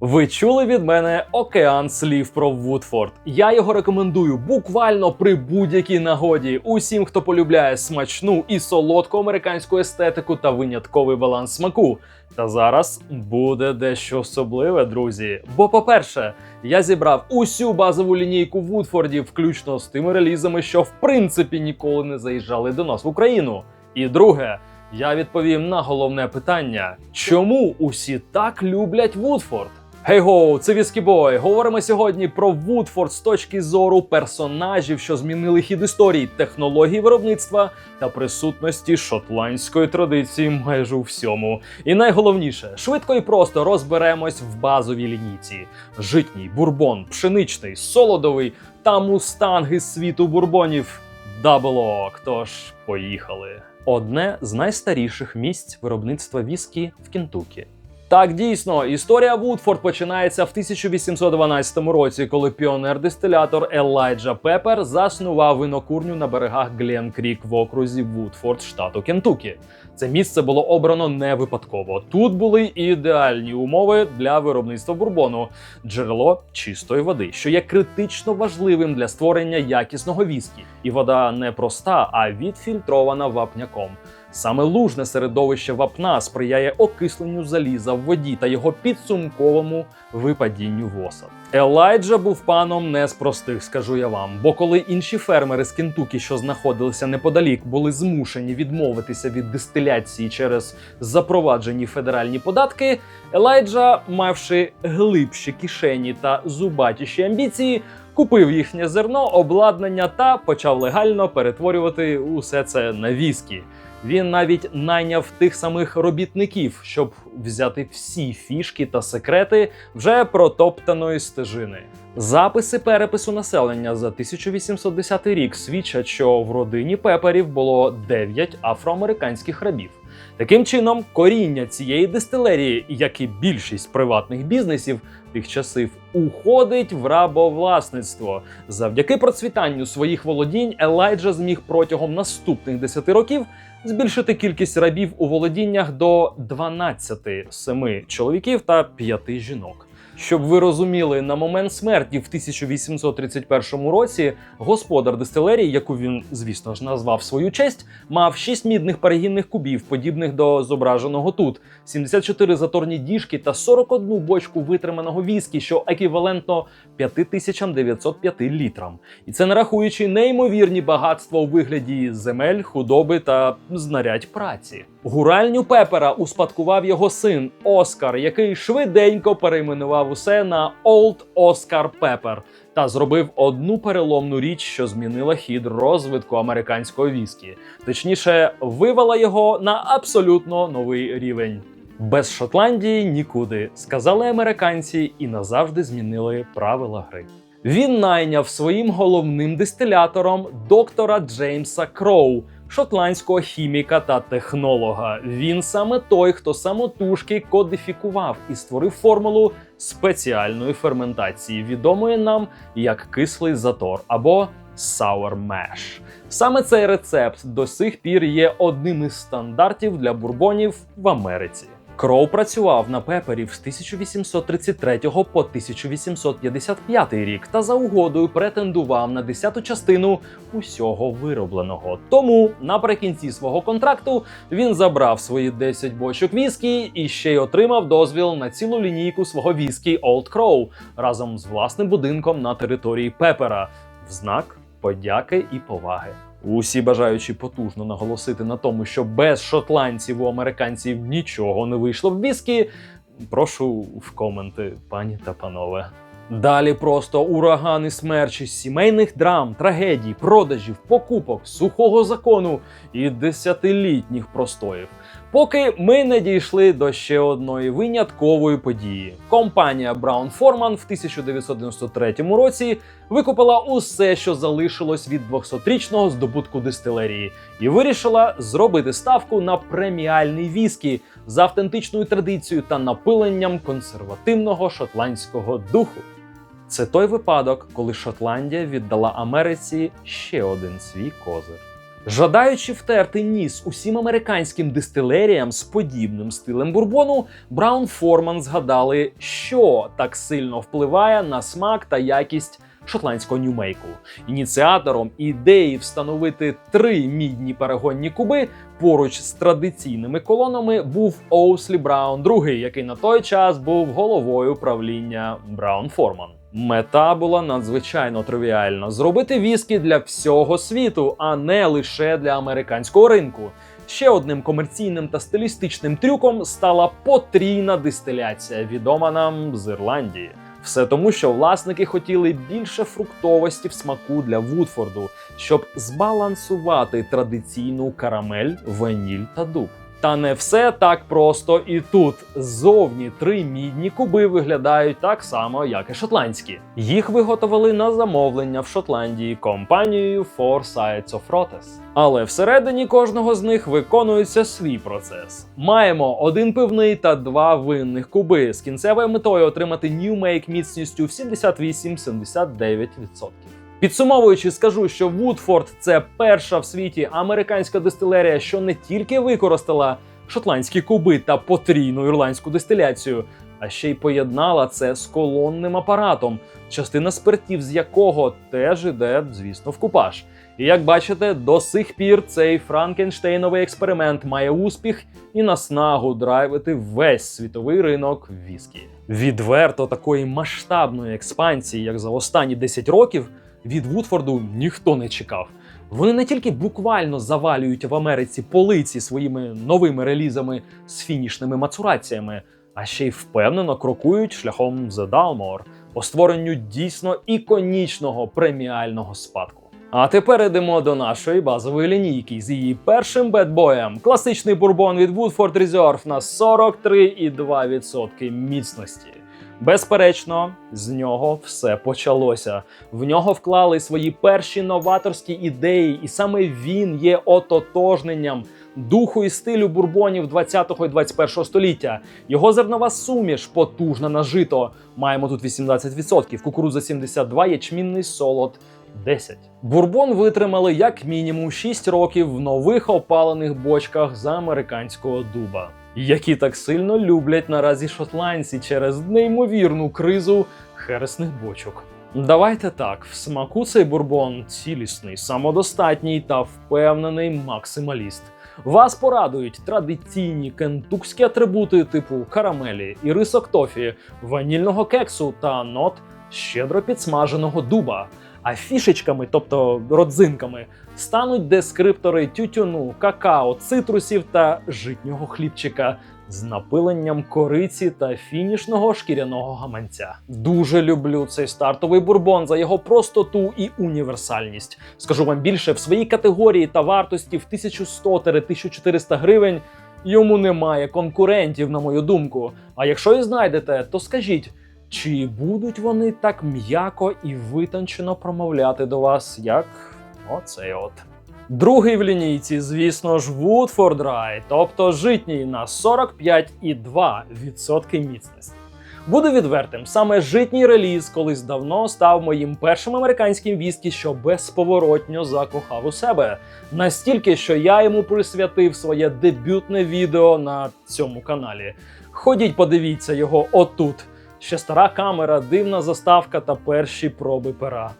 Ви чули від мене океан слів про Вудфорд. Я його рекомендую буквально при будь-якій нагоді. Усім, хто полюбляє смачну і солодку американську естетику та винятковий баланс смаку. Та зараз буде дещо особливе, друзі. Бо, по-перше, я зібрав усю базову лінійку Вудфордів, включно з тими релізами, що в принципі ніколи не заїжджали до нас в Україну. І друге, я відповім на головне питання: чому усі так люблять Вудфорд? Гей-гоу, це Віскібой. Говоримо сьогодні про Вудфорд з точки зору персонажів, що змінили хід історії, технологій виробництва та присутності шотландської традиції майже у всьому. І найголовніше, швидко і просто розберемось в базовій лінійці: житній, бурбон, пшеничний, солодовий та мустанги світу бурбонів. Даблок. Тож поїхали. Одне з найстаріших місць виробництва віскі в Кентукі. Так, дійсно, історія Вудфорд починається в 1812 році, коли піонер-дистилятор Елайджа Пепер заснував винокурню на берегах Глен Крік в окрузі Вудфорд, штату Кентукі. Це місце було обрано не випадково. Тут були ідеальні умови для виробництва бурбону, джерело чистої води, що є критично важливим для створення якісного віскі. І вода не проста, а відфільтрована вапняком. Саме лужне середовище вапна сприяє окисленню заліза в воді та його підсумковому випадінню в осад. Елайджа був паном не з простих, скажу я вам. Бо коли інші фермери з Кентукі, що знаходилися неподалік, були змушені відмовитися від дистиляції через запроваджені федеральні податки, Елайджа, мавши глибші кишені та зубатіші амбіції, купив їхнє зерно, обладнання та почав легально перетворювати усе це на віскі. Він навіть найняв тих самих робітників, щоб взяти всі фішки та секрети вже протоптаної стежини. Записи перепису населення за 1810 рік свідчать, що в родині Пеперів було 9 афроамериканських рабів. Таким чином, коріння цієї дистилерії, як і більшість приватних бізнесів тих часів, уходить в рабовласництво. Завдяки процвітанню своїх володінь Елайджа зміг протягом наступних 10 років збільшити кількість рабів у володіннях до 12 семи чоловіків та 5 жінок. Щоб ви розуміли, на момент смерті в 1831 році господар дистилерії, яку він, звісно ж, назвав свою честь, мав 6 мідних перегінних кубів, подібних до зображеного тут, 74 заторні діжки та 41 бочку витриманого віскі, що еквівалентно 5905 літрам. І це не рахуючи неймовірні багатства у вигляді земель, худоби та знарядь праці. Гуральню Пепера успадкував його син Оскар, який швиденько перейменував усе на Олд Оскар Пепер та зробив одну переломну річ, що змінила хід розвитку американського віскі. Точніше, вивела його на абсолютно новий рівень. Без Шотландії нікуди, сказали американці і назавжди змінили правила гри. Він найняв своїм головним дистилятором доктора Джеймса Кроу, шотландського хіміка та технолога. Він саме той, хто самотужки кодифікував і створив формулу спеціальної ферментації, відомої нам як кислий затор або sour mash. Саме цей рецепт до сих пір є одним із стандартів для бурбонів в Америці. Кроу працював на пепері з 1833 по 1855 рік та за угодою претендував на десяту частину усього виробленого. Тому наприкінці свого контракту він забрав свої 10 бочок віскі і ще й отримав дозвіл на цілу лінійку свого віскі Old Crow разом з власним будинком на території Пепера в знак подяки і поваги. Усі бажаючи потужно наголосити на тому, що без шотландців у американців нічого не вийшло в віскі, прошу в коменти, пані та панове. Далі просто урагани смерчі сімейних драм, трагедій, продажів, покупок, сухого закону і десятилітніх простоїв. Поки ми не дійшли до ще одної виняткової події. Компанія Brown Forman в 1993 році викупила усе, що залишилось від 200-річного здобутку дистилерії, і вирішила зробити ставку на преміальний віскі з автентичною традицією та напиленням консервативного шотландського духу. Це той випадок, коли Шотландія віддала Америці ще один свій козир. Жадаючи втерти ніс усім американським дистилеріям з подібним стилем бурбону, Браун Форман згадали, що так сильно впливає на смак та якість шотландського нюмейку. Ініціатором ідеї встановити три мідні перегонні куби поруч з традиційними колонами був Оуслі Браун II, який на той час був головою правління Браун Форман. Мета була надзвичайно тривіальна: зробити віскі для всього світу, а не лише для американського ринку. Ще одним комерційним та стилістичним трюком стала потрійна дистиляція, відома нам з Ірландії. Все тому, що власники хотіли більше фруктовості в смаку для Вудфорду, щоб збалансувати традиційну карамель, ваніль та дуб. Та не все так просто і тут. Ззовні три мідні куби виглядають так само, як і шотландські. Їх виготовили на замовлення в Шотландії компанією Four Sides of Rotes. Але всередині кожного з них виконується свій процес. Маємо один пивний та два винних куби з кінцевою метою отримати Make міцністю в 78-79%. Підсумовуючи, скажу, що Вудфорд це перша в світі американська дистилерія, що не тільки використала шотландські куби та потрійну ірландську дистиляцію, а ще й поєднала це з колонним апаратом, частина спиртів з якого теж іде, звісно, в купаж. І як бачите, до сих пір цей франкенштейновий експеримент має успіх і наснагу драйвити весь світовий ринок віскі. Відверто такої масштабної експансії, як за останні 10 років, від Вудфорду ніхто не чекав. Вони не тільки буквально завалюють в Америці полиці своїми новими релізами з фінішними мацураціями, а ще й впевнено крокують шляхом The Dalmore по створенню дійсно іконічного преміального спадку. А тепер йдемо до нашої базової лінійки з її першим бедбоєм. Класичний бурбон від Woodford Reserve на 43,2% міцності. Безперечно, з нього все почалося. В нього вклали свої перші новаторські ідеї, і саме він є ототожненням духу і стилю бурбонів 20-го і 21-го століття. Його зернова суміш потужна на жито. Маємо тут 18%, кукурудза 72, ячмінний солод 10. Бурбон витримали як мінімум 6 років в нових опалених бочках з американського дуба, які так сильно люблять наразі шотландці через неймовірну кризу хересних бочок. Давайте так, в смаку цей бурбон цілісний, самодостатній та впевнений максималіст. Вас порадують традиційні кентукські атрибути типу карамелі, ірисок тофі, ванільного кексу та нот щедро підсмаженого дуба. А фішечками, тобто родзинками, стануть дескриптори тютюну, какао, цитрусів та житнього хлібчика з напиленням кориці та фінішного шкіряного гаманця. Дуже люблю цей стартовий бурбон за його простоту і універсальність. Скажу вам більше, в своїй категорії та вартості в 1100-1400 гривень йому немає конкурентів, на мою думку. А якщо і знайдете, то скажіть. Чи будуть вони так м'яко і витончено промовляти до вас, як оцей от? Другий в лінійці, звісно ж, Woodford Rye, тобто житній на 45,2% міцності. Буду відвертим, саме житній реліз колись давно став моїм першим американським віскі, що безповоротньо закохав у себе. Настільки, що я йому присвятив своє дебютне відео на цьому каналі. Ходіть, подивіться його отут. Ще стара камера, дивна заставка та перші проби пера.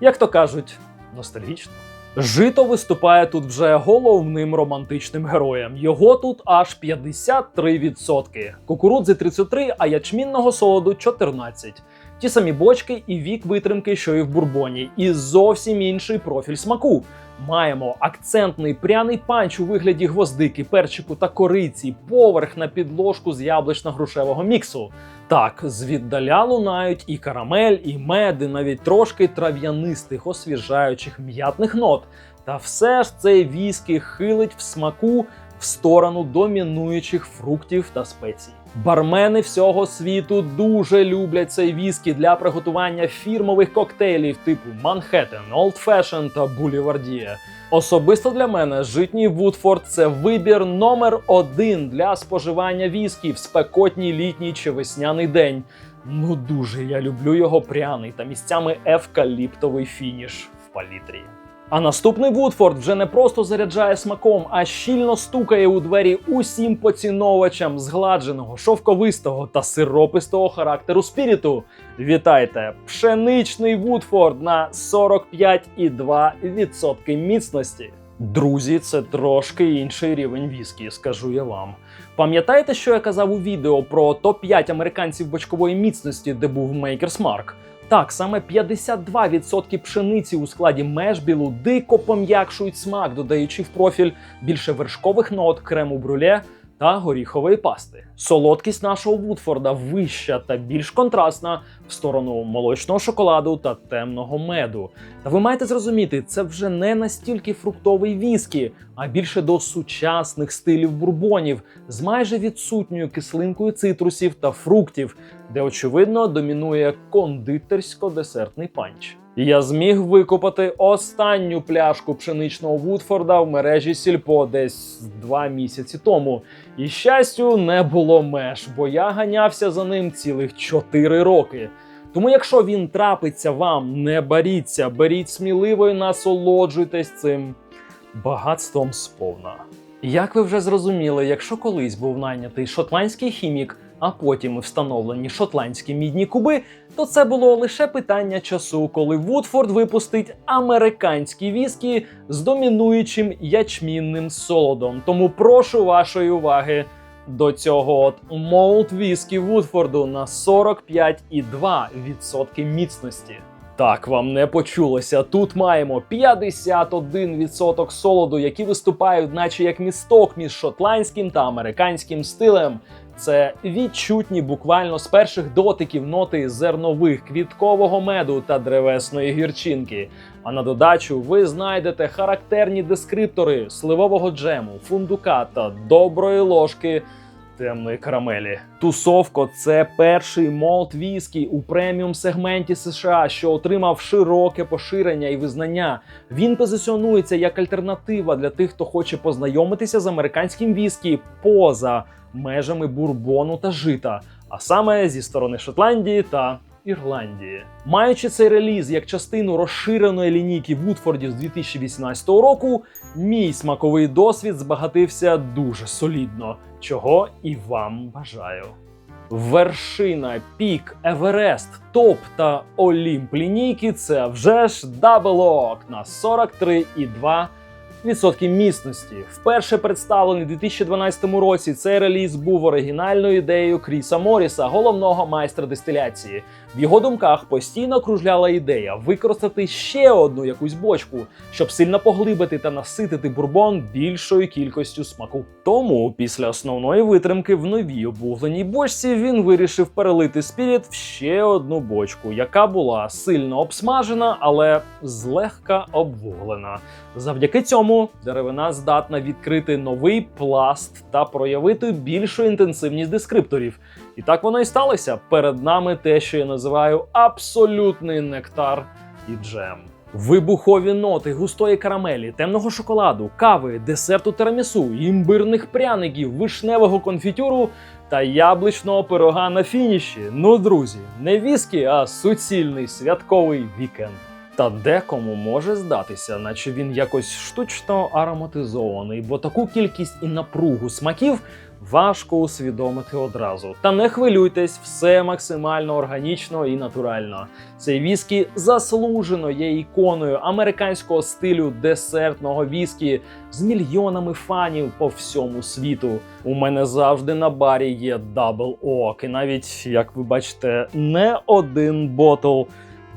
Як то кажуть, ностальгічно. Жито виступає тут вже головним романтичним героєм. Його тут аж 53%. Кукурудзи 33, а ячмінного солоду 14. Ті самі бочки і вік витримки, що і в бурбоні, і зовсім інший профіль смаку. Маємо акцентний пряний панч у вигляді гвоздики, перчику та кориці, поверх на підложку з яблучно-грушевого міксу. Так, звіддаля лунають і карамель, і мед, і навіть трошки трав'янистих, освіжаючих м'ятних нот. Та все ж цей віскі хилить в смаку в сторону домінуючих фруктів та спецій. Бармени всього світу дуже люблять цей віскі для приготування фірмових коктейлів типу Манхеттен, Old Fashion та Булівардія. Особисто для мене житній Вудфорд це вибір номер один для споживання віскі в спекотній літній чи весняний день. Ну дуже я люблю його пряний та місцями евкаліптовий фініш в палітрі. А наступний Вудфорд вже не просто заряджає смаком, а щільно стукає у двері усім поціновувачам згладженого, шовковистого та сиропистого характеру спіріту. Вітайте! Пшеничний Вудфорд на 45,2% міцності. Друзі, це трошки інший рівень віскі, скажу я вам. Пам'ятаєте, що я казав у відео про топ-5 американців бочкової міцності, де був Maker's Mark? Так, саме 52% пшениці у складі мешбілу дико пом'якшують смак, додаючи в профіль більше вершкових нот, крему брюле та горіхової пасти. Солодкість нашого Вудфорда вища та більш контрастна в сторону молочного шоколаду та темного меду. Та ви маєте зрозуміти, це вже не настільки фруктовий віскі, а більше до сучасних стилів бурбонів з майже відсутньою кислинкою цитрусів та фруктів, де очевидно домінує кондитерсько-десертний панч. Я зміг викопати останню пляшку пшеничного Вудфорда в мережі Сільпо десь два місяці тому. І щастю, не було меж, бо я ганявся за ним цілих 4 роки. Тому, якщо він трапиться вам, не боріться, беріть сміливо і насолоджуйтесь цим багатством сповна. Як ви вже зрозуміли, якщо колись був найнятий шотландський хімік, а потім і встановлені шотландські мідні куби, то це було лише питання часу, коли Вудфорд випустить американські віскі з домінуючим ячмінним солодом. Тому прошу вашої уваги до цього от молд віскі Вудфорду на 45,2% міцності. Так, вам не почулося. Тут маємо 51% солоду, які виступають, наче як місток між шотландським та американським стилем. Це відчутні буквально з перших дотиків ноти зернових, квіткового меду та древесної гірчинки. А на додачу ви знайдете характерні дескриптори сливового джему, фундука та доброї ложки темної карамелі. Тусовко це перший молд віскі у преміум сегменті США, що отримав широке поширення і визнання. Він позиціонується як альтернатива для тих, хто хоче познайомитися з американським віскі поза межами бурбону та жита, а саме зі сторони Шотландії та Ірландії. Маючи цей реліз як частину розширеної лінійки Вудфордів з 2018 року, мій смаковий досвід збагатився дуже солідно, чого і вам бажаю. Вершина, пік, Еверест, топ та Олімп лінійки це вже ж даблок на 43,2%. Відсотки міцності вперше представлений у 2012 році. Цей реліз був оригінальною ідеєю Кріса Моріса, головного майстра дистиляції. В його думках постійно кружляла ідея використати ще одну якусь бочку, щоб сильно поглибити та наситити бурбон більшою кількістю смаку. Тому після основної витримки в новій обугленій бочці він вирішив перелити спіріт в ще одну бочку, яка була сильно обсмажена, але злегка обвуглена. Завдяки цьому деревина здатна відкрити новий пласт та проявити більшу інтенсивність дескрипторів. І так воно і сталося. Перед нами те, що я називаю абсолютний нектар і джем. Вибухові ноти густої карамелі, темного шоколаду, кави, десерту тирамісу, імбирних пряників, вишневого конфітюру та яблучного пирога на фініші. Ну, друзі, не віскі, а суцільний святковий вікенд. Та декому може здатися, наче він якось штучно ароматизований, бо таку кількість і напругу смаків важко усвідомити одразу. Та не хвилюйтесь, все максимально органічно і натурально. Цей віскі заслужено є іконою американського стилю десертного віскі з мільйонами фанів по всьому світу. У мене завжди на барі є дабл ок, і навіть як ви бачите, не один ботл.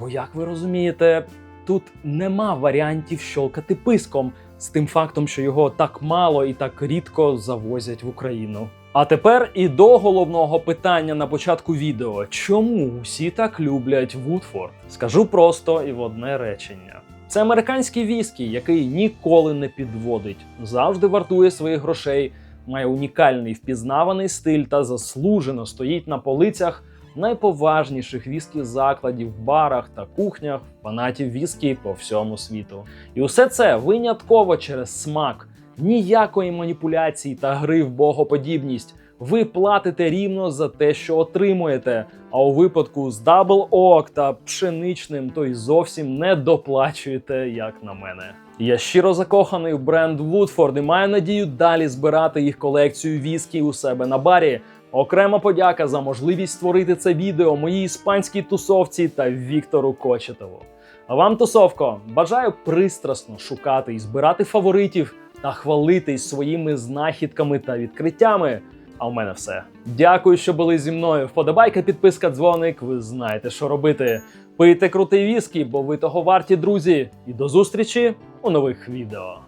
Бо, як ви розумієте, тут нема варіантів щолкати писком з тим фактом, що його так мало і так рідко завозять в Україну. А тепер і до головного питання на початку відео: чому всі так люблять Вудфорд? Скажу просто і в одне речення. Це американський віскі, який ніколи не підводить, завжди вартує своїх грошей, має унікальний впізнаваний стиль та заслужено стоїть на полицях найповажніших віскі закладів, барах та кухнях фанатів віскі по всьому світу. І усе це винятково через смак, ніякої маніпуляції та гри в богоподібність. ви платите рівно за те, що отримуєте. А у випадку з Double Oak та пшеничним, то й зовсім не доплачуєте, як на мене. Я щиро закоханий в бренд Woodford і маю надію далі збирати їх колекцію віскі у себе на барі. Окрема подяка за можливість створити це відео моїй іспанській тусовці та Віктору Кочетову. А вам, тусовко, бажаю пристрасно шукати і збирати фаворитів та хвалитись своїми знахідками та відкриттями. А у мене все. Дякую, що були зі мною. Вподобайка, підписка, дзвоник. Ви знаєте, що робити. Пийте крутий віскі, бо ви того варті, друзі. І до зустрічі у нових відео.